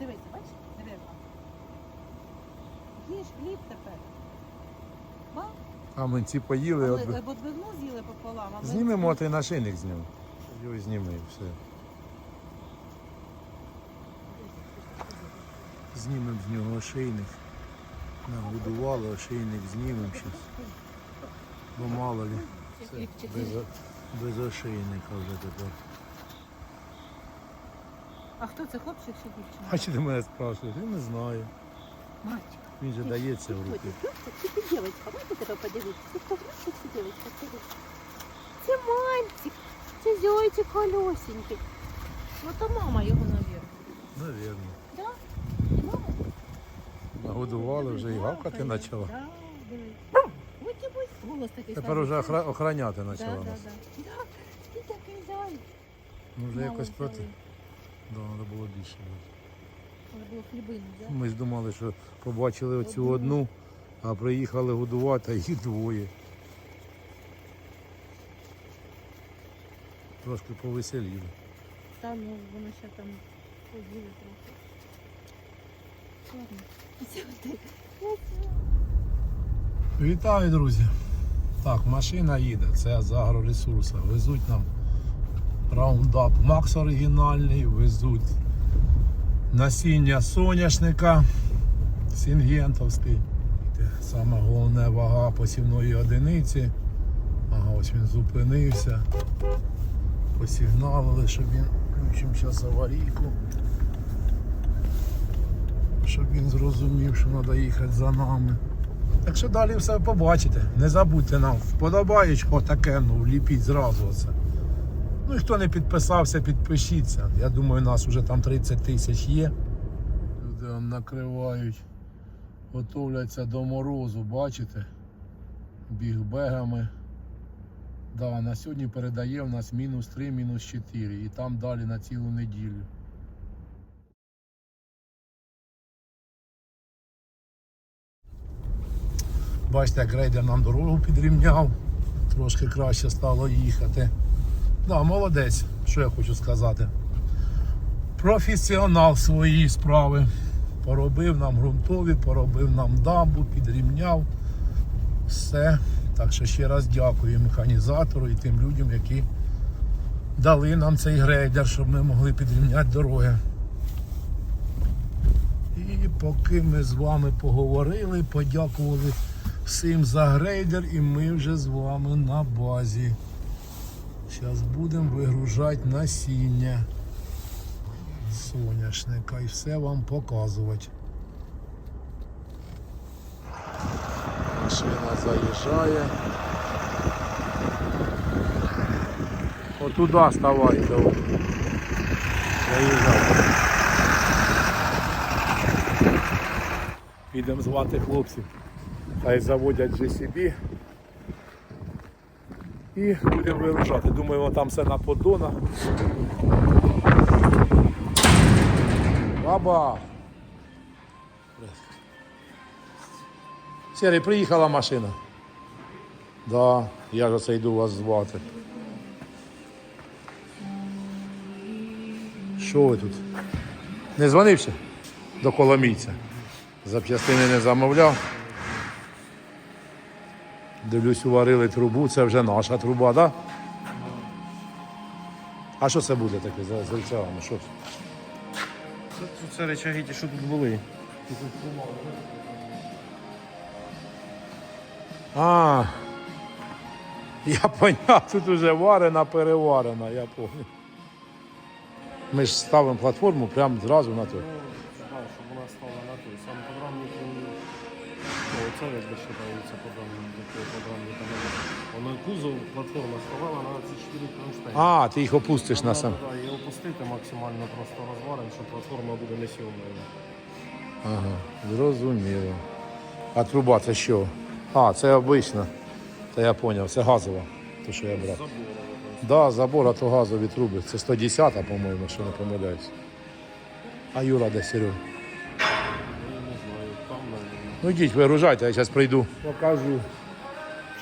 Дивися, бачиш? Яка. Їж хліб тепер. Ба? А ми ці поїли. Але, От... бо двигну з'їли пополам, а ми... Знімемо, а ти нашийник з нього. Його зніми і все. Знімемо з нього ошейник. Нагодували, ошейник знімемо зараз. Бо мало ли. Це без, без ошейника вже тепер. А хто це, хлопчик чи дівчина? А чи ти мене спрашуєш? Я не знаю. Мальчик. Він же дається в руки. Це ти дівчинка, можете тебе подивитися? Це хлопчик чи дівчинка? Це мальчик. Це зойчик колесенький. Ну то мама його, навірно. Навірно. Да? Мама? Нагодували вже і гавкати почала. Да, диви. Ось і ось голос такий. Тепер вже охра- охороняти почала нас. да. Да, ти такий зай. Ну вже якось проти. Да, треба було більше. Треба було хлібину, да? Ми ж думали, що побачили оцю одну, а приїхали годувати, а їх двоє. Трошки повеселіли. Та ну, воно ще там поділи трохи. Вітаю, друзі. Так, машина їде, це з агроресурсу. Везуть нам раундап Макс оригінальний, везуть насіння соняшника Сінгентовський. Саме головне вага посівної одиниці. Ага, ось він зупинився. Посигналили, щоб він включимо зараз аварійку. Щоб він зрозумів, що треба їхати за нами. Так що далі все побачите. Не забудьте нам вподобаєчко таке, ну ліпіть зразу оце. Ну і хто не підписався, підпишіться. Я думаю, нас вже там 30 тисяч є. Люди накривають, готовляться до морозу, бачите? Бігбегами. Да, на сьогодні передає в нас мінус 3, мінус 4 і там далі на цілу неділю. Бачите, як грейдер нам дорогу підрівняв, трошки краще стало їхати. Да, молодець, що я хочу сказати. Професіонал своєї справи. Поробив нам ґрунтові, поробив нам дамбу, підрівняв. Все. Так що ще раз дякую механізатору і тим людям, які дали нам цей грейдер, щоб ми могли підрівняти дороги. І поки ми з вами поговорили, подякували всім за грейдер, і ми вже з вами на базі. Зараз будемо вигружати насіння соняшника і все вам показувати. Машина заїжджає. Отуда ставайте. о. Заїжджайте. Підемо звати хлопців. Хай заводять GCB. І будемо вирушати. Думаємо, там все на поддонах. Баба! Сірий, приїхала машина. Да, я ж оце йду вас звати. Що ви тут? Не дзвонив ще до коломійця? Запчастини не замовляв. Дивлюсь, уварили трубу, це вже наша труба, так? Да? А що це буде таке за з рычагами? Що це? Це, речаги, ті, що тут були. А, я поняв, тут уже варена, переварена, я понял. Ми ж ставимо платформу прямо зразу на то. Це якби вважається подрамник, такий подрамник. Воно кузов, платформа ставала на ці 4 кронштейни. А, ти їх опустиш на сам. Так, і опустити максимально просто розваримо, щоб платформа буде несйомною. Ага, зрозуміло. А труба це що? А, це обична. Це я зрозумів, це газова, то що я брав. Забула. Да, забор, а то газові труби. Це 110, по-моєму, якщо не помиляюсь. А Юра де Серега? Ну йдіть, вигружайте, я зараз прийду. Покажу,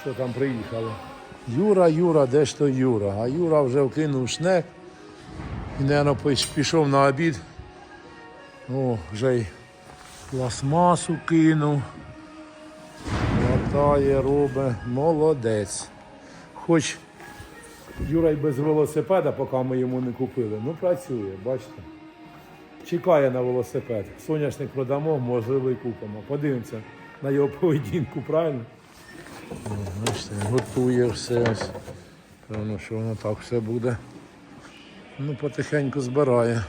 що там приїхало. Юра, Юра, де ж то Юра? А Юра вже вкинув шнек і, мабуть, пішов на обід О, вже й пластмасу кинув. Латає, робить. Молодець. Хоч Юра й без велосипеда, поки ми йому не купили. Ну працює, бачите. Чекає на велосипед. Соняшник продамо, можливо, і купимо. Подивимося на його поведінку, правильно? Бачите, готує все. Певно, що воно так все буде. Ну, потихеньку збирає.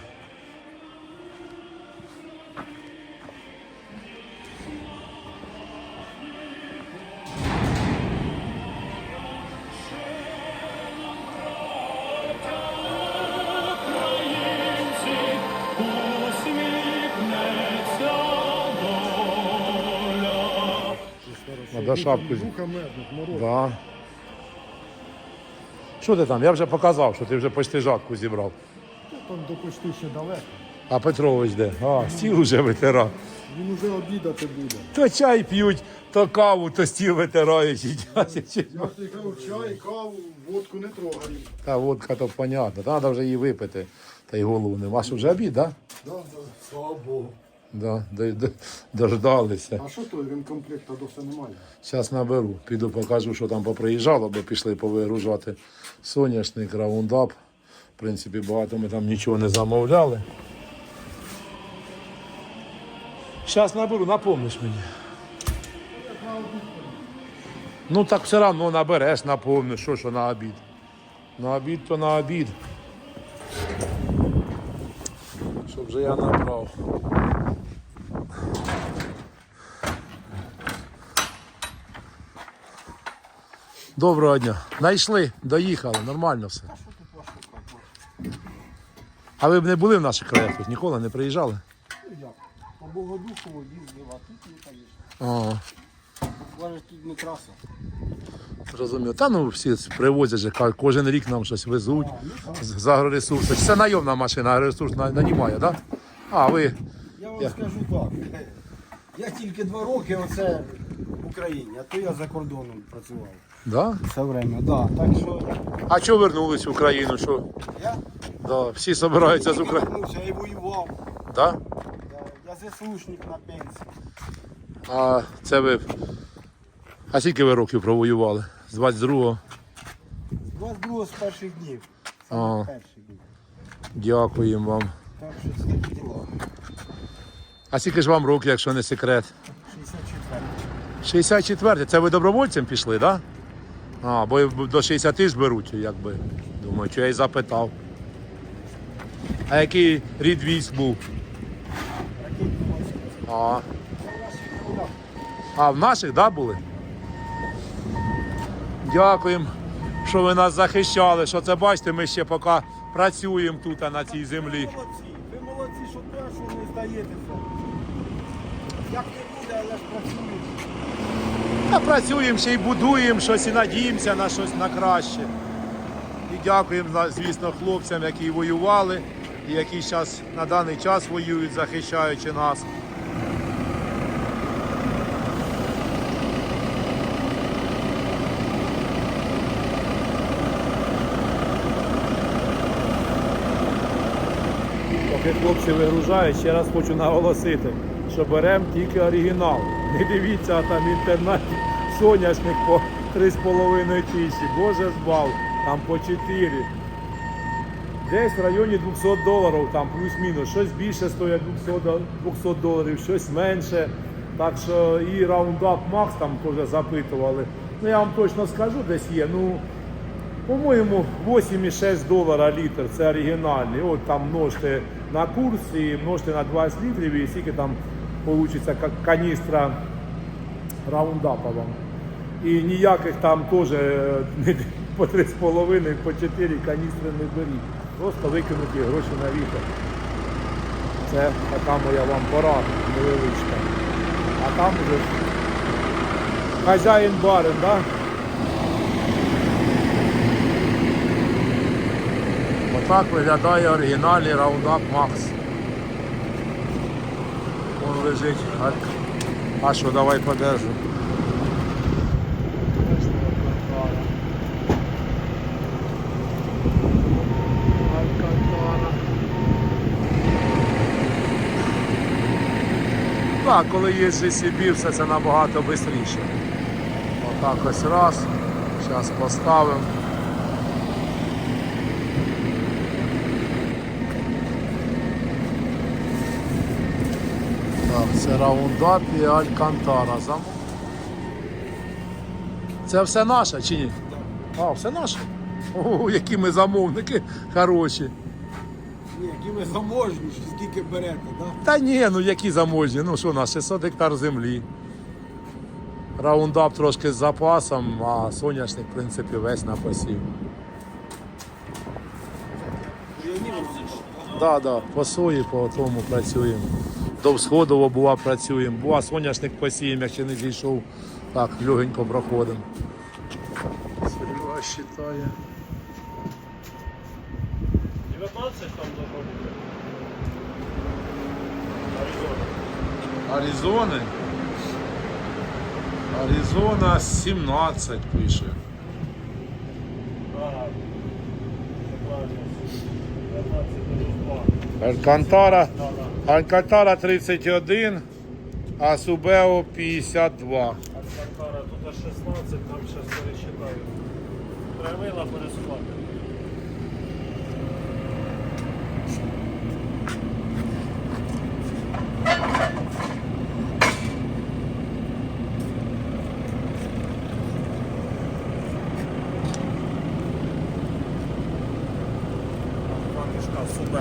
Надо шапку. медних, мороз. Да. Що ти там? Я вже показав, що ти вже почти жатку зібрав. Там до почти ще далеко. А Петрович де? А, стіл уже витирав. Він уже обідати буде. То чай п'ють, то каву, то стіл витирають. їдять. Я ж кажу, чай, каву, водку не трогаю. Та водка то понятно, треба вже її випити. Та й голову нема. А що вже обід, так? Да, да, слава Богу. Да? Да, д- дождалися. А що той, він комплекта досі немає. Зараз наберу. Піду покажу, що там поприїжджало, бо пішли повигружати соняшник, раундап. В принципі, багато ми там нічого не замовляли. Зараз наберу, напомниш мені. Ну так все одно набереш, напомниш, що, що на обід. На обід, то на обід. Щоб же я набрав. Доброго дня. Знайшли, доїхали, нормально все. А ви б не були в наших краях тут? Ніколи не приїжджали? Як? По Богодухову їздив, тут не. Ага, Каже, тут не траса. зрозуміло. Та ну всі привозять же, кожен рік нам щось везуть з агроресурсу. Це найомна машина, агроресурс на- нанімає, так? Да? А, ви. Я вам Я- скажу так. Я тільки два роки оце в Україні, а то я за кордоном працював. Да? Все время, да. Так що А чого вернулись в Україну? Що? я Да, всі збираються з України. повернувся і воював. Да? Да. Я ЗСУшник на пенсії. А це ви. А скільки ви років провоювали? З 22-го? 22 з перших днів. Ага. Перших днів. Дякуємо вам. Так що це такі діла. А скільки ж вам років, якщо не секрет? 64. 64 це ви добровольцем пішли, так? Да? А, бо до 60 ж беруть, якби. Думаю, що я й запитав. А який рід військ був? А, а в наших, так, да, були? Дякуємо, що ви нас захищали, що це бачите, ми ще поки працюємо тут на цій землі. Ви молодці, що першого не здаєтеся. Як не буде, але ж працюєте. Та працюємо ще й будуємо щось і надіємося на щось на краще. І дякуємо, звісно, хлопцям, які воювали і які зараз на даний час воюють, захищаючи нас. Поки хлопці вигружають, ще раз хочу наголосити, що беремо тільки оригінал. Не дивіться, а там в інтернеті соняшник по 3,5 тисячі. Боже збав, там по 4. Десь в районі 200 доларів, там плюс-мінус. Щось більше стоїть 200, 200 доларів, щось менше. Так що і Roundup Max там теж запитували. Ну я вам точно скажу, десь є. Ну, по-моєму, 8,6 долара літр це оригінальний. От там множте на курс і множте на 20 літрів, і скільки там вийде каністра раундапа вам. І ніяких там теж е, по 3,5, по 4 каністри не беріть. Просто викинуті гроші на вітер. Це така моя вам порада невеличка. А там вже хазяїн барин, так? Да? Отак виглядає оригінальний Roundup Max. Лежить. А, що, давай подержу. Так, коли є GCB, все це набагато швидше. Отак ось раз. Зараз поставимо. Так, це раундап і Алькантара. Замов. Це все наше чи ні? А, все наше? О, які ми замовники хороші. Ні, які ви заможні, що скільки берете, да? Та ні, ну які заможні, ну що у нас 600 гектар землі. Раундап трошки з запасом, а соняшник, в принципі, весь на посів. Так, так, по сої, по тому працюємо. До всходово бува працюємо. Бува соняшник посіємо, якщо не зійшов. Так, легенько проходимо. Сергій вважає. 19 там заходить. Аризони. Аризона 17 пише. Ага. Правильно. 19 плюс 2. Алькантара, Да, да. Алькантара 31, а Субео 52. Алькантара тут 16, там зараз пересчитаю. Правила пересувати.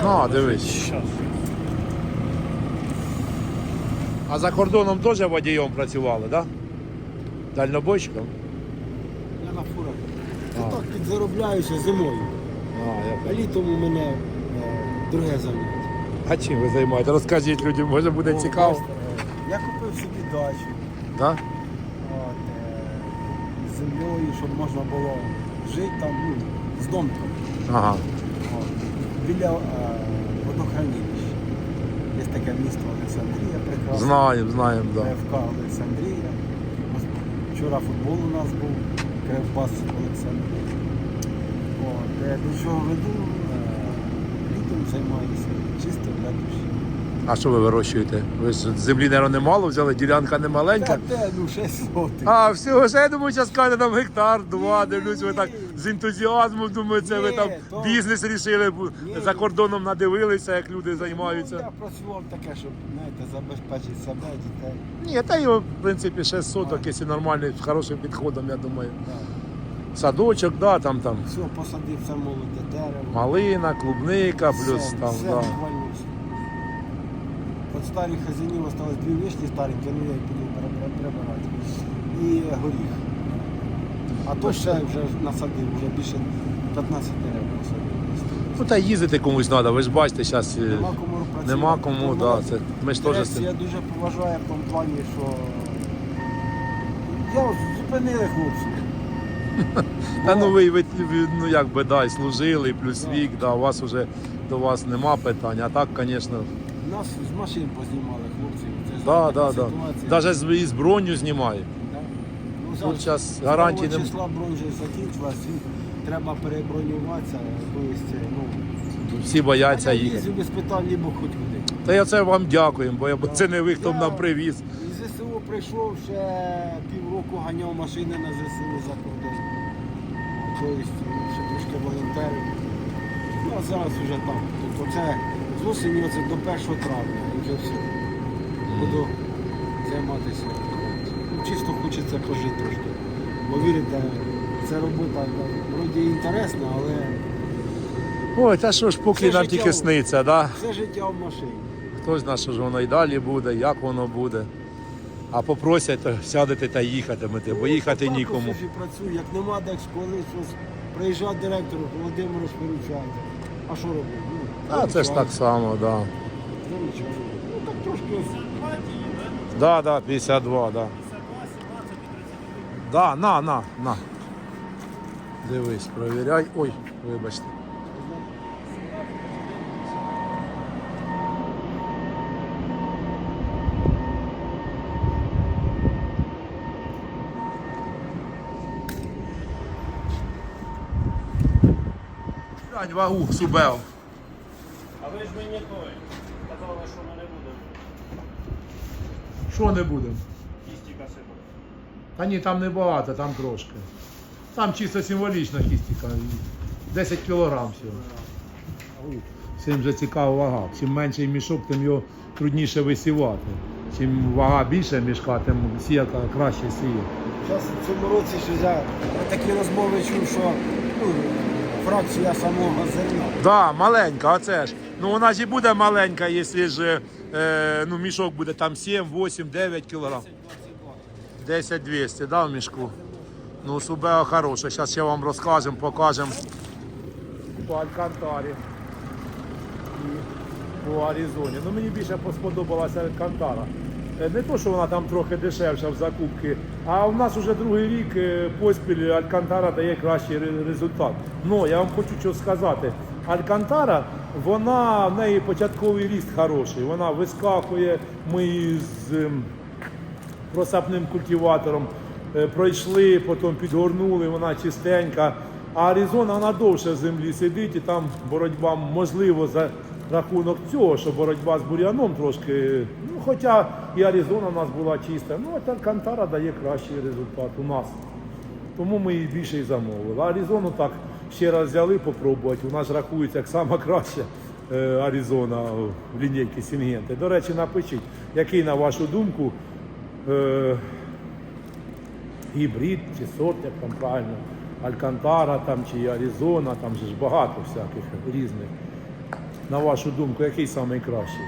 На, дивись. Щас. А за кордоном теж водієм працювали, так? Да? Дальнобойщиком? Я на фурах. Я так підзаробляюся зимою. А, я А літом у мене е, друге заняття. А чим ви займаєтесь? Розкажіть людям, може буде О, цікаво. бачите, е, Я купив собі дачу Да? от, е, з землею, щоб можна було жити там, ну, з домком. Ага. От, біля е, водохранилища. Є таке місто Олександрія, прекрасне. Знаємо, знаємо. Да. ФК Олександрія. Вчора футбол у нас був, Кривбас Олександрія. От, е, до чого веду, е, літом займаюся чисто для душі. А що ви вирощуєте? Ви ж землі, мабуть, немало взяли, ділянка не маленька. Та де, ну 6 сотих. А, всього ж я думаю, зараз каже там гектар, два, дивлюсь, ви ні. так з ентузіазмом, думаю, це ви там то- бізнес рішили, Ні. за кордоном надивилися, як люди Ну, займаються. я працював таке, щоб знаєте, забезпечити себе, дітей. Ні, та його, в принципі, 6 соток, якщо нормальний, з хорошим підходом, я думаю. Да. Садочок, да, там там Все, посадив це молоде дерево. малина, клубника, плюс все, там, все да. буквально все. От старих хазяїнів осталось дві вишні старенькі, ну я їх буду перебра- прибирати. І горіх. А то ще вже насадив, вже більше 15 дерев насадив. Ну та їздити комусь треба, ви ж бачите, зараз Нема кому працювати. нема кому, Ну, да, це, ми ж теж з цим. Я дуже поважаю в тому плані, що я ось зупинили хлопців. Та ну ви, ви, ви, ну як би, да, і служили, і плюс Да. вік, да, у вас вже до вас нема питань, а так, звісно, Нас з машин познімали хлопців. Це ж да, така да, да. ситуація. Навіть з, із броню знімають. Тут зараз Другого не числа вже закінчилась, і треба перебронюватися. Тобто, ну, всі бояться їздю без питань, лібо хоч куди. Та я це вам дякуємо, бо я- Да. це не ви, хто нам привіз. І ЗСУ прийшов ще півроку ганяв машини на ЗСУ за кордон. Тобто ще трошки волонтерів. Ну а зараз вже там. Тобто це з осені оце до 1 травня вже все. Буду займатися. Ну, чисто хочеться пожити трошки. Бо вірите, це робота вроді інтересна, але Ой, та що ж, поки Це нам життя. тільки сниться, да? все життя в машині. Хто знає, що ж воно і далі буде, як воно буде. А попросять, то сядете та їхатимете, бо їхати Так, нікому. і працюю, як нема де коли щось приїжджає директор, Володимир виручайте. А що робити? Ну, А це ж так само, так. Да. Ну нічого. Ну так трошки ось. Да, да, 52, да. Да, на, на, на. Дивись, провіряй. Ой, вибачте. Глянь, вагу, субел. А ви ж мені той. Казали, що ми не будемо. Що не будемо? Та ні, там не багато, там трошки. Там чисто символічна кістика. 10 кілограм всього. Всім вже цікава вага. Чим менший мішок, тим його трудніше висівати. Чим вага більше мішка, тим сіяка краще сіє. Зараз в цьому році ще я такі розмови чув, що ну, фракція самого зерна. Да, маленька, оце ж. Ну вона ж і буде маленька, якщо ж е, ну, мішок буде там 7, 8, 9 кілограм. 10 200, да, в мішку. Ну, субео хороше. Зараз ще вам розкажемо, покажемо по Алькантарі і по Аризоні. Ну, мені більше сподобалася Алькантара. Е, Не то, що вона там трохи дешевша в закупці, а в нас вже другий рік е, поспіль Алькантара дає кращий результат. Ну, я вам хочу що сказати. Алькантара, вона, в неї початковий ріст хороший, вона вискакує, ми з ем, просапним культиватором е, пройшли, потім підгорнули, вона чистенька. А Аризона вона довше в землі сидить і там боротьба можливо за рахунок цього, що боротьба з бур'яном трошки. Ну, хоча і Аризона у нас була чиста. Ну, а та Кантара дає кращий результат у нас. Тому ми її більше і замовили. Аризону так ще раз взяли попробувати. У нас рахується як сама краща е, Аризона в лінійці Сінгенти. До речі, напишіть, який, на вашу думку, е, гібрид чи сорт, як там правильно, Алькантара там, чи Аризона, там же ж багато всяких різних. На вашу думку, який найкращий?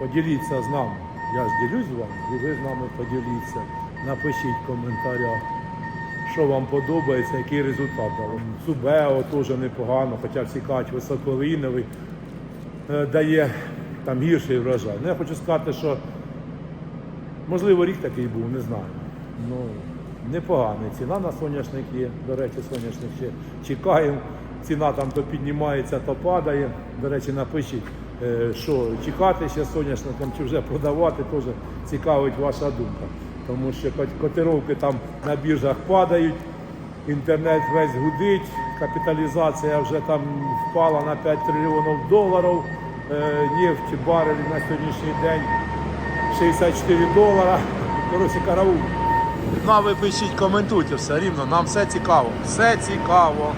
Поділіться з нами. Я ж ділюсь з вами, і ви з нами поділіться. Напишіть в коментарях, що вам подобається, який результат дали. Субео теж непогано, хоча всі кажуть, високолиновий е, дає там гірший врожай. Ну, я хочу сказати, що можливо рік такий був, не знаю. Ну, непоганий. Ціна на соняшник є. До речі, соняшник ще чекаємо. Ціна там то піднімається, то падає. До речі, напишіть, е, що чекати ще соняшником чи вже продавати, теж цікавить ваша думка. Тому що кот- котировки там на біржах падають, інтернет весь гудить, капіталізація вже там впала на 5 трильйонів доларів. Е, Нефть барель на сьогоднішній день 64 долара. Коротше, караул. Ну а ви пишіть, коментуйте все рівно, нам все цікаво. Все цікаво.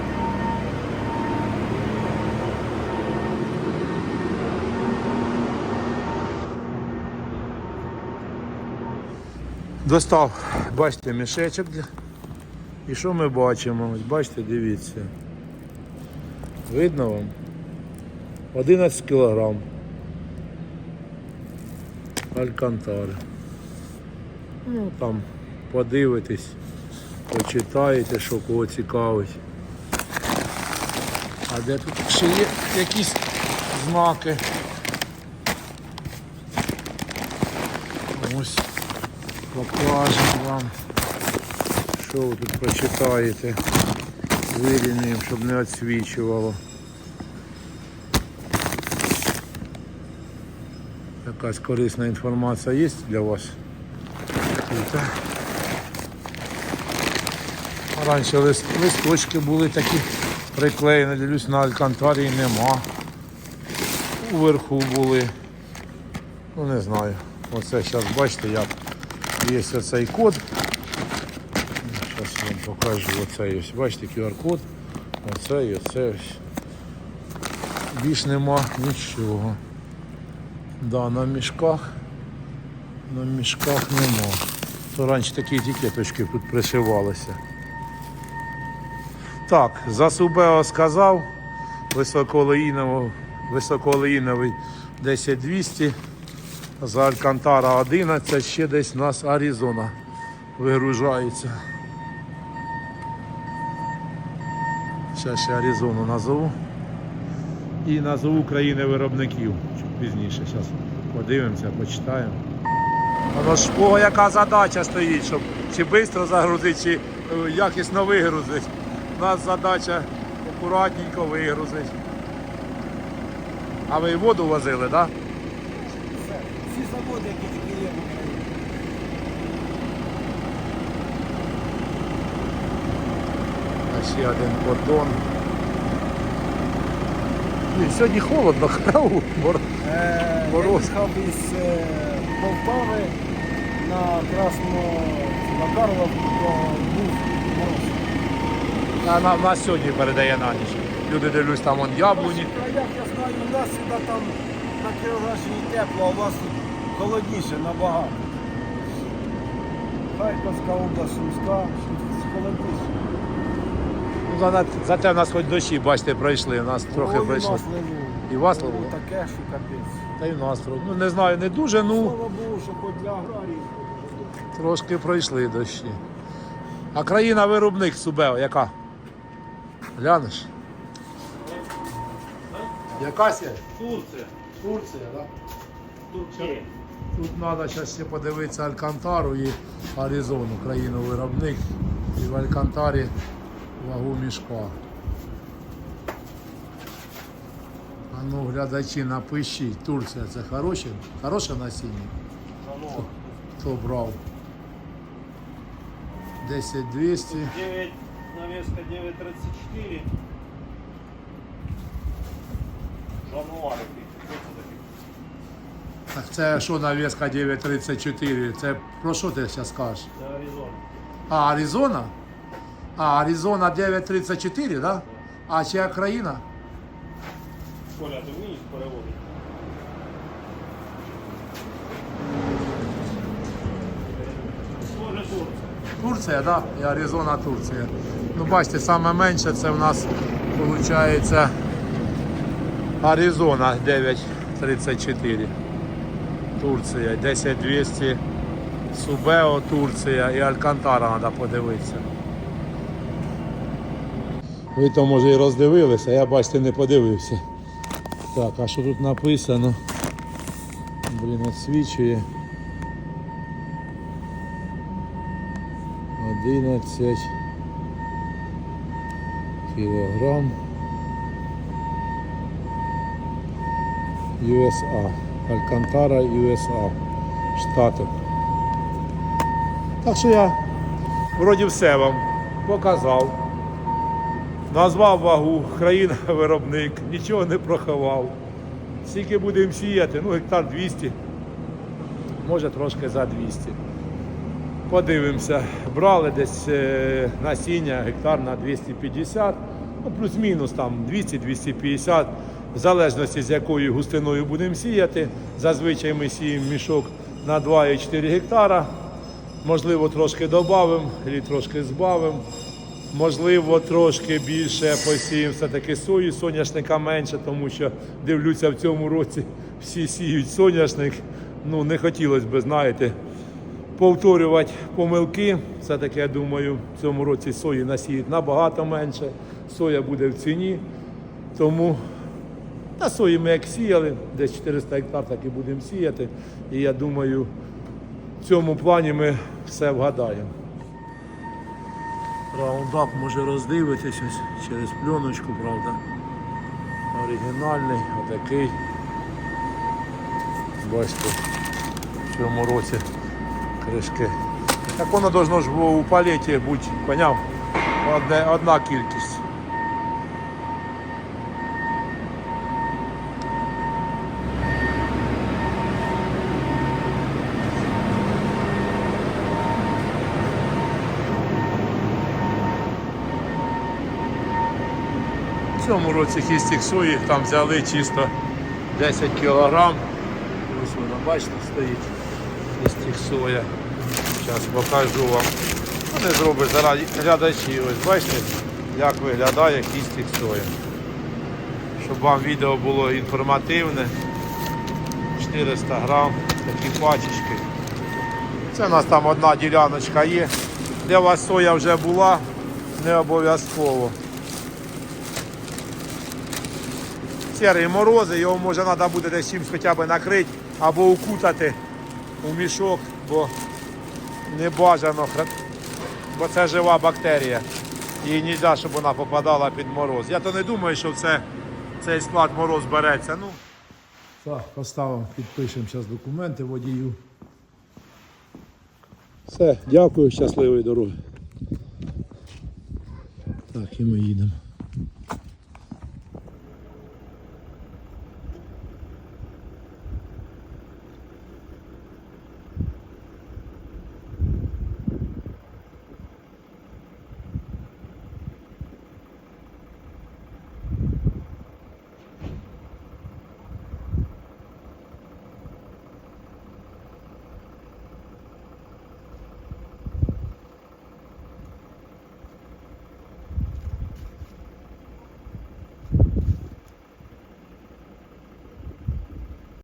Достав, бачите, мішечок. І що ми бачимо? Ось бачите, дивіться. Видно вам? 11 кілограм. Алькантари. Ну там подивитесь, почитаєте, що кого цікавить. А де тут ще є якісь знаки? Ось покажемо вам, що ви тут прочитаєте. Вирівнюємо, щоб не відсвічувало. Якась корисна інформація є для вас? Раніше лист, листочки були такі приклеєні, дивлюсь, на алькантарії нема. Уверху були. Ну не знаю. Оце зараз бачите, як є оцей код. Зараз вам покажу оцей ось. Бачите, QR-код. Оце і оце ось. Більш нема нічого. Да, на мішках. На мішках нема. То раніше такі етикеточки тут пришивалися. Так, за Субео сказав. Високоолеїновий 10200. За Алькантара 11, ще десь у нас Аризона вигружається. Зараз ще Аризону назову. І назву країни виробників. Пізніше. Зараз подивимося, почитаємо. В яка задача стоїть, щоб чи швидко загрузити, чи е, якісно вигрузити. У нас задача акуратненько вигрузити. А ви і воду возили, так? Да? Всі заводи, які тільки є в Україні. Ще один кордон. Ні, Сьогодні холодно, храу. Е, Я Мороз. їхав із е, Полтави на Красну на Карловку то був мороз. А на, на сьогодні передає на ніч. Люди дивлюсь, там вон яблуні. А як я знаю, у нас сюди там на Кіровоградщині тепло, а у вас тут холодніше набагато. Харківська область, Сумська, щось холодніше. Ну, за- Зате в нас хоч дощі, бачите, пройшли. У нас трохи Ой, пройшли. Нас. І вас Ливу ливу? таке, що капець. Та й в нас трохи. Ну не знаю, не дуже, ну Слава Богу, що хоч для аграрії. трошки пройшли дощі. А країна виробник Субео, яка? Глянеш? Якась? Турція. Турція, так? Турція. Тут треба зараз ще подивитися Алькантару і Аризону, країну виробник. І в Алькантарі вагу мішка. А ну, глядачі, напишіть, Турція це хороше, хороше насіння? Шановні. Хто брав? 10 200. 9, навеска 9.34. Жануари. Що це? Так це що навіска 934? Це про що ти зараз скажеш? Це Аризона. А, Аризона? А, Аризона 934, да? А чия країна? Коля, ти вмієш переводити? Схоже Турція. Турція, да? І Аризона, Турція. Ну, бачите, саме менше це в нас виходить Аризона 934. Турція, 10200 Субео, Турція і Алькантара треба подивитися. Ви то може і роздивилися, я бачите не подивився. Так, а що тут написано? Блін, освічує. 11 кілограм USA. Алькантара USA. Штати. Так що я вроді все вам показав. Назвав вагу, країна виробник, нічого не проховав. Скільки будемо сіяти, ну гектар 200, може трошки за 200. Подивимося. Брали десь е, насіння гектар на 250, ну плюс-мінус там 200-250, в залежності з якою густиною будемо сіяти. Зазвичай ми сіємо мішок на 2,4 гектара. Можливо, трошки додамо, або трошки збавимо. Можливо, трошки більше посіємо все-таки сою, соняшника менше, тому що дивлюся в цьому році всі сіють соняшник. Ну, не хотілося б, знаєте, повторювати помилки. Все-таки, я думаю, в цьому році сої насіють набагато менше. Соя буде в ціні. Тому та сої ми як сіяли, десь 400 гектар так і будемо сіяти. І я думаю, в цьому плані ми все вгадаємо. Раундап може роздивитися через пленочку, правда. Оригінальний, отакий. Бачите, в цьому році кришки. Так воно должно ж було у палеті бути, поняв? Одна кількість. В цьому році хістік сої там взяли чисто 10 кілограм. Ось воно, бачите, стоїть хістік соя. Зараз покажу вам. Ну, не зробить заради глядачі. Ось бачите, як виглядає кістік соя. Щоб вам відео було інформативне. 400 грам, такі пачечки. Це у нас там одна діляночка є. Де у вас соя вже була, не обов'язково. Серий морози, його може треба буде десь чимось хоча б накрити або укутати у мішок, бо не бажано, бо це жива бактерія. Їй не можна, щоб вона попадала під мороз. Я то не думаю, що це, цей склад мороз береться. Ну. Так, поставимо, підпишемо зараз документи водію. Все, дякую, щасливої дороги. Так, і ми їдемо.